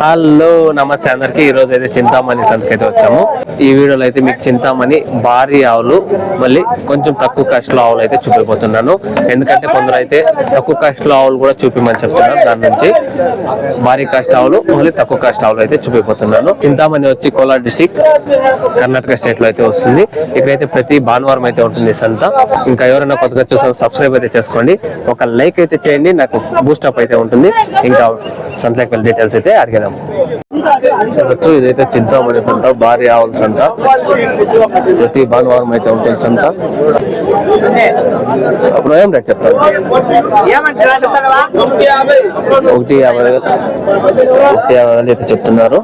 Hello నమస్తే అందరికి. ఈ రోజు అయితే చింతామణి సంతకి అయితే వచ్చాము. ఈ వీడియోలో అయితే మీకు చింతామణి భారీ ఆవులు మళ్ళీ కొంచెం తక్కువ కాస్ట్లో ఆవులు అయితే చూపిపోతున్నాను ఎందుకంటే కొందరు అయితే తక్కువ కాస్ట్లో ఆవులు కూడా చూపిమని చెప్తున్నారు. దాని నుంచి భారీ కాస్ట్ ఆవులు మళ్ళీ తక్కువ కాస్ట్ ఆవులు అయితే చూపిపోతున్నాను చింతామణి వచ్చి కోలార్ డిస్టిక్ కర్ణాటక స్టేట్లో అయితే వస్తుంది. ఇక్కడైతే ప్రతి భానువారం అయితే ఉంటుంది సంత. ఇంకా ఎవరైనా కొత్తగా చూసాను సబ్స్క్రైబ్ అయితే చేసుకోండి. ఒక లైక్ అయితే చేయండి. నాకు బూస్టప్ అయితే ఉంటుంది. ఇంకా సంతలోకి వెళ్ళి డీటెయిల్స్ అయితే আর গেলাম చూడొచ్చు ఇదైతే చింతామణి సంత భారీ ఆవుల సంత. ప్రతి భానువారం అయితే ఉంటుంది సంత. అప్పుడు ఏం రేట్ చెప్తారు? ఒకటి యాభై వేలు. ఒకటి యాభై వేలు అయితే చెప్తున్నారు.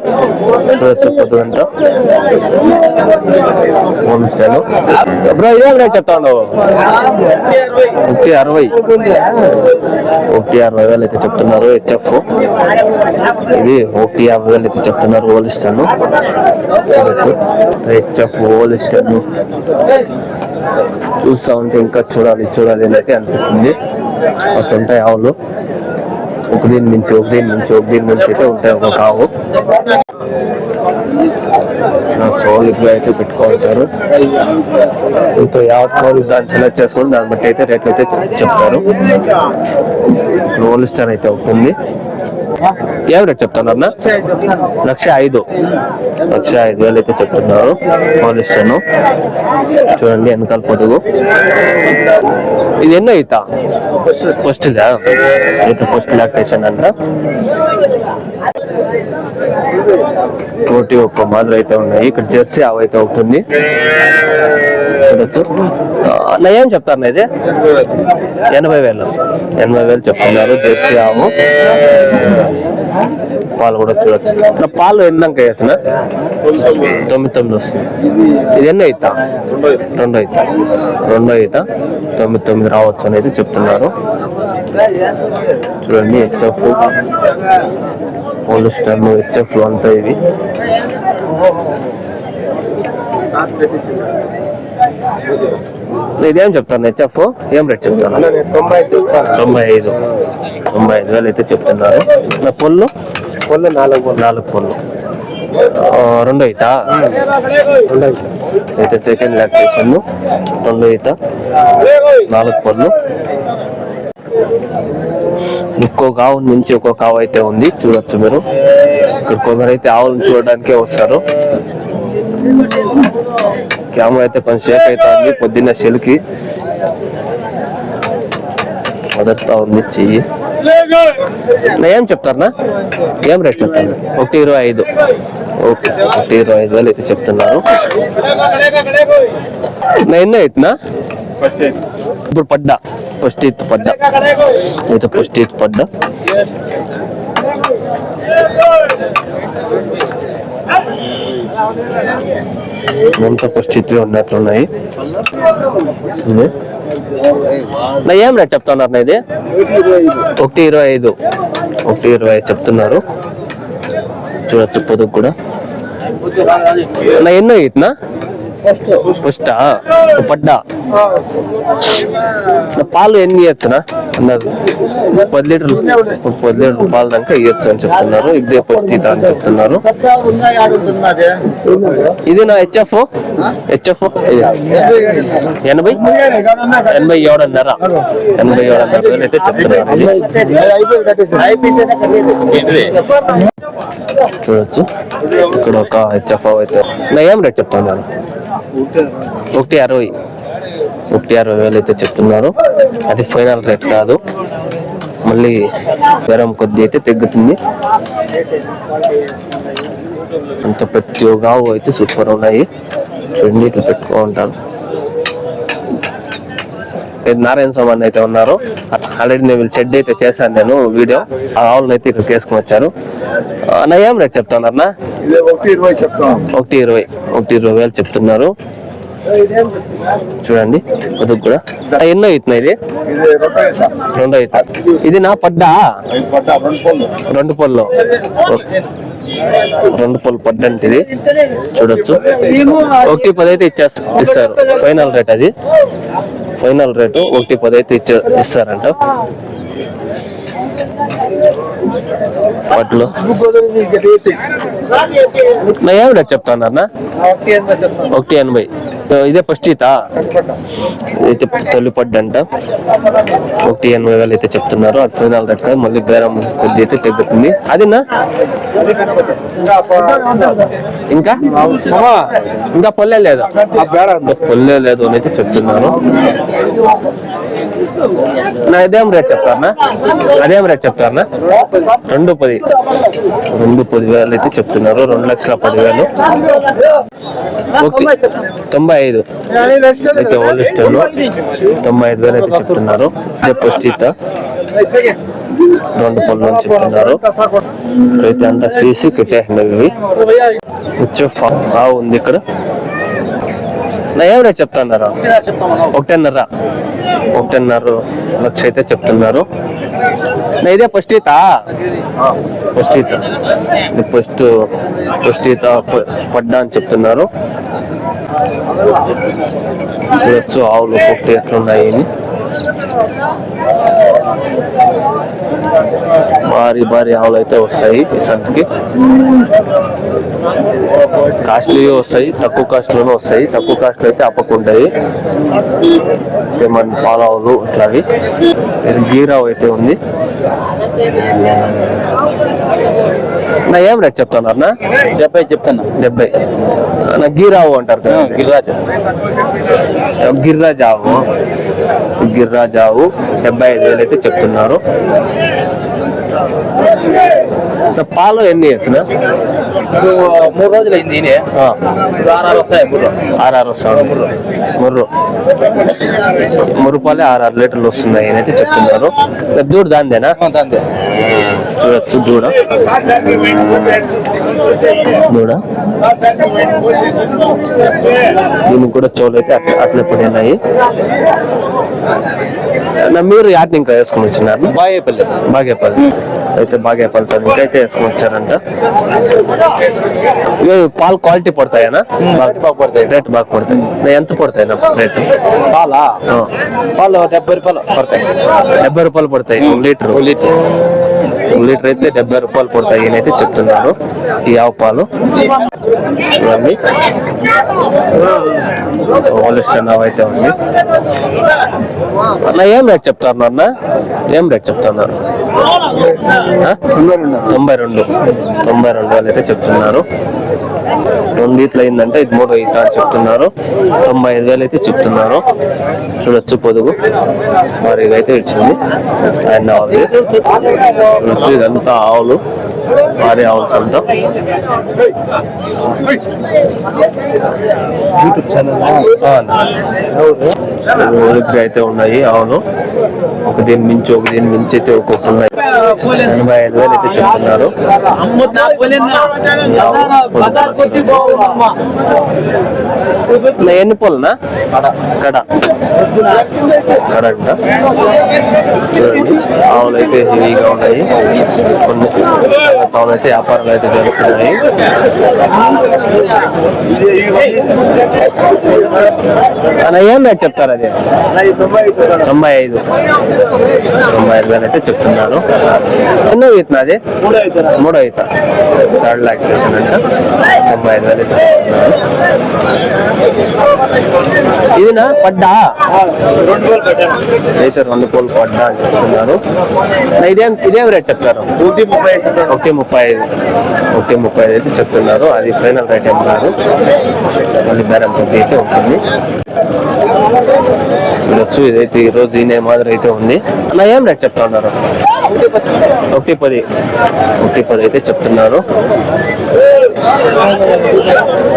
చూడొచ్చు పొద్దుగంట హోమ్ స్టైల్ బ్రో ఇదేం రేట్ చెప్తాను? ఒకటి అరవై. ఒకటి అరవై వేలు అయితే చెప్తున్నారు హెచ్ఎఫ్. ఇది ఒకటి యాభై వేలు అయితే చెప్తున్నారు ఓలిస్టన్ హెచ్ఎఫ్ ఓలిస్టన్ చూస్తా ఉంటే ఇంకా చూడాలి చూడాలి అని అయితే అనిపిస్తుంది. అట్లా ఉంటాయి ఆవులు. ఒక దీని నుంచి ఒక దీని నుంచి ఒక దీని నుంచి అయితే ఉంటాయి ఒక ఆవు సోల్ ఇప్పుడు అయితే పెట్టుకుంటారు ఇంతో యావత్ కౌలు దాన్ని సెలెక్ట్ చేసుకొని దాన్ని బట్టి అయితే రేట్లు అయితే చెప్తారు. రోల్ స్టార్ అయితే ఉంటుంది ఏం రేట్ చెప్తాను అన్న? లక్ష ఐదు. లక్ష ఐదు వేలు అయితే చెప్తున్నారు రోల్ చూడండి వెనకాల పొదుగు ఇది ఎన్నో అవుతా ఫస్ట్ అయితే ఫస్ట్ లాక్టేషన్ అంట. కోటి ఒక్క మాదిరి అయితే ఉన్నాయి. ఇక్కడ జెర్సీ ఆవు అయితే అవుతుంది. చూడొచ్చు నయం నా ఏం చెప్తారు నా ఇది ఎనభై వేలు. ఎనభై వేలు చెప్తున్నారు జెర్సీ ఆవు. పాలు కూడా చూడొచ్చు. నా పాలు ఎందాక వేసిన? తొమ్మిది తొమ్మిది వస్తుంది. ఇది ఎన్ని అవుతా రెండు అవుతా రెండు అవుతా తొమ్మిది తొమ్మిది రావచ్చు అనేది చెప్తున్నారు. చూడండి హెచ్ఎఫ్. పోలిస్టర్ హెచ్ఎఫ్ అంతా ఇవి. ఇదేం చెప్తాను హెచ్ఎఫ్ ఏం రేట్ చెప్తాను? తొంభై ఐదు తొంభై ఐదు. వేలు అయితే చెప్తున్నారు. నా పొల్లు? పొల్లు నాలుగు నాలుగు పొల్లు. రెండు అయితా? అయితే. సెకండ్ లాక్టేషన్ రెండు అయితా? నాలుగు పొల్లు. ఒక్కొక్క ఆవు నుంచి ఒక్కొక్క ఆవు అయితే ఉంది చూడొచ్చు మీరు. ఇక్కడ కొందరైతే ఆవులను చూడడానికే వస్తారు. కెమెరా అయితే కొంచెం షేక్ అవుతుంది పొద్దున్న చెలికి మొదలుతా ఉంది చెయ్యి. నా ఏం చెప్తారనా ఏం రేట్ చెప్తాను ఒకటి ఇరవై ఐదు. ఓకే ఒకటి ఇరవై ఐదు వేలు అయితే చెప్తున్నారు. నా ఎన్నో అవుతున్నా? ఇప్పుడు పడ్డా? ఫస్ట్ ఇత్ పడ్డా? అయితే ఫస్ట్ ఇత్ పడ్డా? ఎంత పరిస్థితిలో ఉన్నట్లున్నాయి. నా ఏం రేట్ చెప్తున్నారు నా ఇది? ఒకటి ఇరవై ఐదు. ఒకటి ఇరవై ఐదు చెప్తున్నారు. చూడొచ్చు పొదుగు కూడా. నా ఎన్నో ఇట్నా? ఫస్ట్. పడ్డా? పాలు ఎన్ని ఇవ్వచ్చునా అన్నారు. పది లీటర్లు. పది లీటర్లు పాలు దాకా ఇవ్వచ్చు అని చెప్తున్నారు. ఇదే పరిస్థితి అని చెప్తున్నారు. ఇది నా హెచ్ఎఫ్? హెచ్ఎఫ్? ఎనభై? ఎనభై ఏడున్నర. ఎనభై ఏడున్నర అయితే చెప్తున్నారు. చూడొచ్చు. ఇక్కడ ఒక హెచ్ఎఫ్ అయితే. నా ఏం రేట్ చెప్తున్నారు? ఒకటి అరవై. ఒకటి అరవై వేలు అయితే చెప్తున్నారు. అది ఫైనల్ రేట్ కాదు. మళ్ళీ బేరం కొద్ది అయితే తగ్గుతుంది. అంత ప్రతి ఒక్క అయితే సూపర్ ఉన్నాయి. చూడండి ఇట్లా పెట్టుకో ఉంటారు ఇది నారాయణ స్వామి అయితే ఉన్నారు. ఆల్రెడీ నేను వీళ్ళు షెడ్ అయితే చేశాను నేను వీడియో. ఆ ఆవులను అయితే ఇక్కడ తీసుకుని వచ్చారు. ఆ, నా ఏం రేట్ చెప్తున్నారన్నా ఇది ఒకటి ఇరవై ఒకటి ఇరవై ఒకటి ఇరవై వేలు చెప్తున్నారు. చూడండి పొదుగు కూడా. ఎన్నో అవుతున్నాయి ఇది? రెండో అవుతా ఇది నా పడ్డా? రెండు పళ్ళు. రెండు పళ్ళు. పళ్ళు పడ్డంటే ఇది. చూడొచ్చు. ఒకటి పది అయితే ఇచ్చేస్తా ఇస్తారు. ఫైనల్ రేట్ అది. ఫైనల్ రేటు ఒకటి పది అయితే ఇచ్చే ఇస్తారంట. పట్లు నా ఏం రేట్ చెప్తానన్నా ఒకటి ఎనభై. ఇదే ఫస్ట్ ఈత అయితే తొలిపడ్డంట ఒకటి ఎనభై వేలు అయితే చెప్తున్నారు. అది ఫైనల్ దట్ కాదు. మళ్ళీ బేరం కొద్ది అయితే తగ్గుతుంది. అదినా? ఇంకా? ఇంకా పొల్లే లేదు? పొల్లే లేదు అని అయితే చెప్తున్నారు. నా ఇదేం రేట్ చెప్తారనా? అదేం రేట్ చెప్తారనా? రెండు పది. రెండు పది వేలు అయితే చెప్తున్నారు. రెండు లక్షల పదివేలు. ఓకే. తొంభై. ఐదు. అయితే ఓల్డ్ స్టోన్ తొంభై ఐదు వేలు అయితే చెప్తున్నారు. ఇదే పుష్టిత రెండు పనులు అని చెప్తున్నారు. అయితే అంతా తీసి కట్టేసినవి వచ్చే ఫా- బాగా ఉంది ఇక్కడ. నా ఏం రేట్ చెప్తున్నారు ఒకటిన్నర ఒకటిన్నర లక్ష అయితే చెప్తున్నారు. నా ఇదే ఫస్ట్ ఫస్ట్ ఈత. ఫస్ట్ ఫస్ట్ ఈత పడ్డా అని చెప్తున్నారు. చూడొచ్చు ఆవులు పొట్టి ఎట్లున్నాయి అని. భారీ భారీ ఆవులు అయితే వస్తాయి ఈ సంతకి. కాస్ట్లీ వస్తాయి తక్కువ కాస్ట్లోనే వస్తాయి. తక్కువ కాస్ట్లో అయితే అప్పకుంటాయి ఏమన్నా పాలావులు అట్లావి ఇది గీరావు అయితే ఉంది. నా ఏం రేట్ చెప్తున్నారు నా డెబ్బై చెప్తాను డెబ్బై. నా గీరావు అంటారు కదా. గిరిరాజు. గిర్రాజావు. గిర్రాజావు డెబ్బై ఐదు వేలు అయితే చెప్తున్నారు. పాలు ఎన్ని ఇప్పుడు మూడు రోజులు అయింది ఈయనే. ఇప్పుడు ఆరు వస్తాయి మూడు ఆర్ఆర్ వస్తాడు ముర్రు. ముర్రు పాలే ఆర్ఆర్ లీటర్లు వస్తున్నాయి అని అయితే చెప్తున్నారు. దూడ దాందేనా చూడొచ్చు దూడ. దూడ. దీనికి కూడా చెవులు అయితే అట్లా అట్లే పడినాయి నా మీరు యాటిని ఇంకా వేసుకుని వచ్చినారు? బాగేపల్లి. బాగేపల్లి. అయితే బాగేపల్లి తను ఇంకైతే వేసుకుని వచ్చారంట పాలు క్వాలిటీ పడతాయనా? బాగా పడతాయి. రేట్ బాగా పడతాయి. ఎంత పడతాయి రేట్ పాలా? పాలు డెబ్బై రూపాయలు పడతాయి. డెబ్బై రూపాయలు పడతాయి. లీటర్. లీటర్. లీటర్ అయితే డెబ్బై రూపాయలు పడతాయి అని అయితే చెప్తున్నారు ఈ ఆవు పాలు. చూడండి. ఆవు అయితే ఉంది. అన్న ఏం రేట్ చెప్తారు అన్న ఏం రేట్ చెప్తున్నారు? తొంభై రెండు. తొంభై రెండు. వాళ్ళు అయితే చెప్తున్నారు. రెండు ఈతలు అయిందంటే ఇది మూడో ఈత అని చెప్తున్నారు. తొంభై ఐదు వేలు అయితే చెప్తున్నారు. చూడొచ్చు పొదుగు. మరి ఇదైతే ఇచ్చింది. ఆయన ఆవుది చూడొచ్చు ఇదంతా ఆవులు. భారీ ఆవులు అంతా అయితే ఉన్నాయి ఆవులు. ఒక దీని మించి ఒక దీని మించి అయితే ఒక్కొక్క ఉన్నాయి. ఎనభై ఐదు వేలు అయితే చెప్తున్నారు. ఎన్ని పొలనా? కడ. కడ అంట చూడండి. ఆవులు అయితే హెవీగా ఉన్నాయి. కొన్ని ఆవులు అయితే వ్యాపారాలు అయితే జరుగుతున్నాయి. అన్న ఏం రేట్ చెప్తారు అది? తొంభై ఐదు. తొంభై ఐదు వేలు అయితే చెప్తున్నారు. ఎన్నో ఈతనా అది? మూడో ఈత థర్డ్ లాక్టేషన్ అంట. తొంభై ఐదు వేలు ఇదినా? పడ్డా? అయితే రెండు కోళ్ళు పడ్డా అని చెప్తున్నారు. ఇదేం ఇదేం రేట్ చెప్తారు? ఒకటి ముప్పై ఐదు ఒకటి ముప్పై ఐదు. అయితే చెప్తున్నారు. అది ఫైనల్ రేట్ ఏం కాదు. మళ్ళీ బేరం కొద్ది అయితే ఉంటుంది. చూడొచ్చు. ఇదైతే ఈ రోజు ఈయన మాదిరి అయితే ఉంది. అన్న ఏం రేట్ చెప్తా ఉన్నారు? ఒకటి పది. ఒకటి పది అయితే చెప్తున్నారు.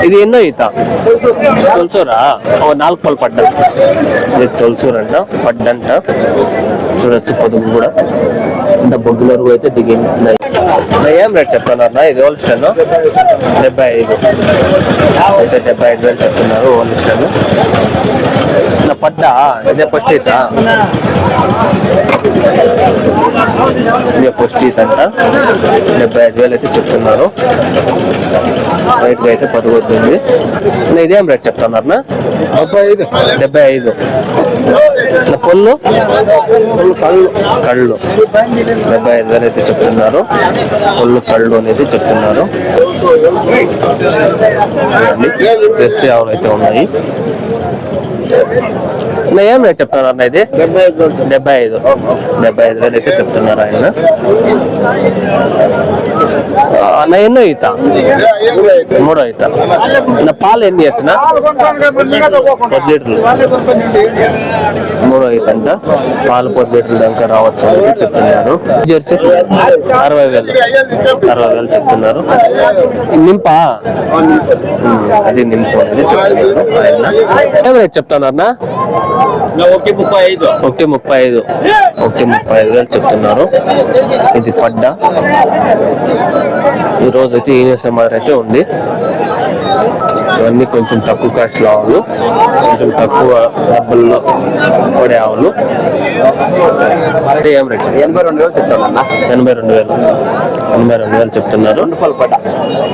ఇది ఎన్నో ఈత? తొలసూరా? ఓ నాలుగు పళ్ళు పడ్డ. ఇది తొలసూరంట పడ్డంట. చూడొచ్చు పొదుగు కూడా. ఇంత బొగ్గులరు అయితే దిగింది. ఏం రేట్ చెప్తున్నారు ఇది హోల్స్టన్ డెబ్బై ఐదు. అయితే డెబ్బై ఐదు వేలు చెప్తున్నారు హోల్స్టన్ పడ్డా? ఇదే ఫస్ట్ ఈత ఇదే ఫస్ట్ ఈత అంట. డెబ్బై ఐదు వేలు అయితే చెప్తున్నారు. రైట్ అయితే పదకొద్ది ఇదేం రేట్ చెప్తున్నారు డెబ్బై ఐదు. పొల్లు కళ్ళు. కళ్ళు. డెబ్బై ఐదు వేలు అయితే చెప్తున్నారు. పొల్లు కళ్ళు అనేది చెప్తున్నారు. జెర్సీ ఆవులు అయితే ఉన్నాయి. నా ఏం రేట్ చెప్తున్నారు అన్న ఇది? డెబ్బై ఐదు. డెబ్బై ఐదు వేలు అయితే చెప్తున్నారు ఆయన. అన్న ఎన్నో ఈత? మూడో ఈత. నా పాలు ఎన్ని వచ్చిన పది లీటర్లు. మూడో ఐదు అంట పాలు పొద్దు లీటర్లు దాకా రావచ్చు అని చెప్తున్నారు. జెర్సీ అరవై వేలు అరవై వేలు చెప్తున్నారు. నింపా? అది నింపు అనేది చెప్తున్నారు ఆయన. రేట్ చెప్తున్నారు అన్న? ఒకటి ముప్పై ఐదు. ఒకటి ముప్పై ఐదు ఒకటి ముప్పై ఐదు వేలు చెప్తున్నారు. ఇది పడ్డ. ఈ రోజు అయితే ఈనేసే మాదిరి అయితే ఉంది. ఇవన్నీ కొంచెం తక్కువ కాస్ట్ ఆవులు కొంచెం తక్కువ డబ్బుల్లో పడే ఆవులు. ఏం రేట్? ఎనభై రెండు వేలు చెప్తానన్నా. ఎనభై రెండు వేలు. ఎనభై రెండు వేలు చెప్తున్నారు. రెండు పళ్ళు పడ్డ?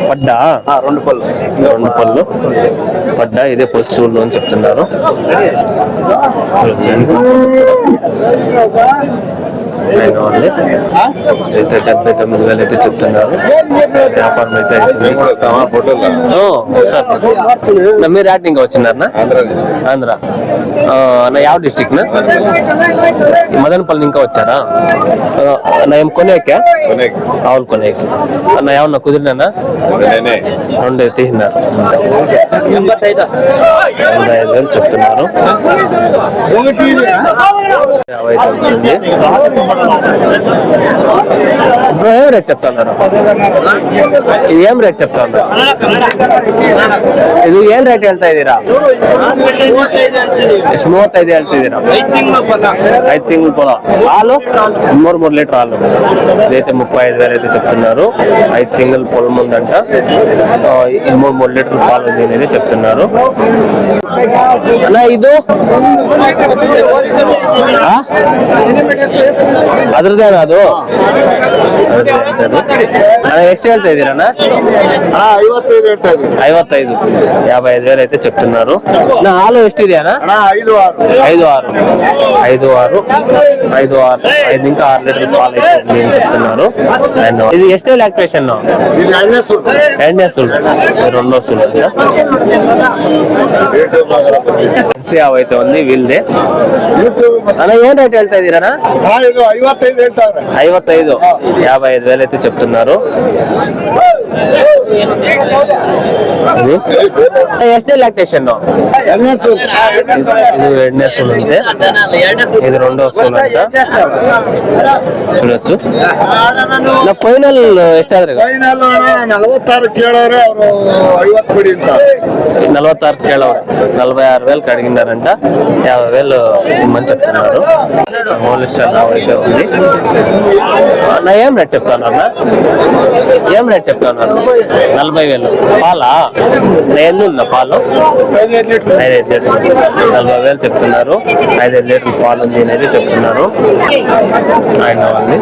పడ్డా? రెండు పళ్ళు. రెండు పళ్ళు. పడ్డా? ఇదే పొస్సూళ్ళు అని చెప్తున్నారు. అయితే అయితే చెప్తున్నారు. వ్యాపారం అయితే వచ్చినారా ఆంధ్ర. నా యావ డిస్టిక్ మదనపల్లి ఇంకా వచ్చారా? నా ఏం కొనేక? ఆవులు కొనేక. నా ఏమన్నా కుదిరినా రెండు తీసినారు చెప్తున్నారు. యాభై వచ్చింది. బ్రో ఏం రేట్ చెప్తున్నారు ఇది ఏం రేట్ చెప్తున్నారు ಇದು ಏನ್ ರೇಟ್ ಹೇಳ್ತಾ ಇದ್ದೀರಾ ಎಷ್ಟು ಮೂವತ್ತೈದು ಹೇಳ್ತಿದ್ದೀರಾ ఐదు తింగులు పొల ಹಾಲು మూడు మూడు లీటర్ ಹಾಲು ఇదైతే ముప్పై ఐదు వేలు అయితే చెప్తున్నారు ఐదు తింగులు పొల ముందంట ఆ, ఈ మూడు మూడు లీటర్ పాలు ఉంది అనేది చెప్తున్నారు అన్నా ಇದು ಆ? ಅದರದ್ದೇನ ಅದು? ಎಷ್ಟು ಹೇಳ್ತಾ ಇದ್ದೀರಣ್ಣ ఐవత్తైదు ಹೇಳ್ತಾರೆ ఐవత్తైదు యాభై ఐదు వేలు అయితే చెప్తున్నారు నా ఆలు ಎಷ್ಟು ಇದೆ ಅಣ್ಣ? ఐదు ఆరు ఐదు ఆరు ఐదు ఆరు ఐదు ఆరు ఐదు ఇంకా ఆరు లీటర్స్ పాలు ఇస్తుంది అని చెప్తున్నారు అండ్ ఇది ఎస్టే లాక్టేషన్ ఇది ఎన్ఎస్ ఎండేస్ రెండు వస్తుంది ఎర్సీ ఆవు అయితే ఉంది వీళ్ళదే అన్న ఏం రేట్ ಹೇಳ್ತಾ ఇದ್ದೀరా ಐವತ್ತೈದು ಯಾಭೈ ಐದು ವೇಲೆ ಚಪ್ತಿನಾರು? ಎಷ್ಟೇ ಲ್ಯಾಕ್ಟೇಷನ್ ಇದು ಎರಡನೇ ಸೂಲ್ ಇದು ರೆಂಡೋ ಸೂಲ್ ಅಂತ. ಸುಳಚ್ಚು ಫೈನಲ್ ಎಷ್ಟಾದ್ರೆ ಫೈನಲ್ ನಲವತ್ತಾರು ಕೇಳೋರು ಅವರು ಐವತ್ತು ಕೊಡಿ ಅಂತ. ನಲವತ್ತಾರು ಕೇಳೋರು. ನಲವೈ ಆರು ವೇಲ್ ಕಡಿಗಿನ ಅಂತ ಯಾವ ವೇಲ್ ಮಂಚ ಅವರು ಮೌಲ್ಯ ಸ್ಟಾರ್ ఉంది. నా ఏం రేట్ చెప్తాను అన్న? ఏం రేట్ చెప్తాను నలభై వేలు. పాలా? నా ఎన్ని ఉందా పాలు? ఐదైదు లీటర్లు. నలభై వేలు చెప్తున్నారు. ఐదైదు లీటర్లు పాలు ఉంది అనేది చెప్తున్నారు. ఆయన వాళ్ళని.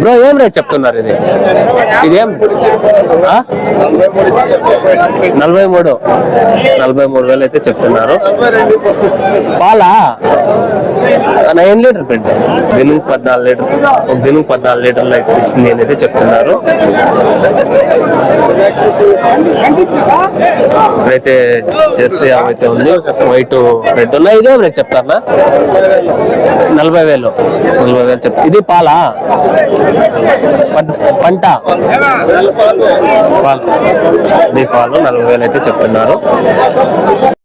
బ్రో ఏం రేట్ చెప్తున్నారు ఇది? ఇదేం నలభై మూడు. నలభై మూడు వేలు అయితే చెప్తున్నారు. రెండు పాలా? నా ఎన్ని లీటర్ పెట్టు? దినం పద్నాలుగు లీటర్. ఒక దినం పద్నాలుగు లీటర్లు అయితే ఇస్తుంది అనేది చెప్తున్నారు. ఇప్పుడైతే జెర్సీ అయితే ఉంది. వైట్ రెడ్ ఉన్నాయి. ఇదేం రేట్ చెప్తారా? నలభై వేలు. నలభై వేలు చెప్తా ఇది పాలా? పంట? పాలు. ఇది పాలు. నలభై వేలు అయితే చెప్తున్నారు.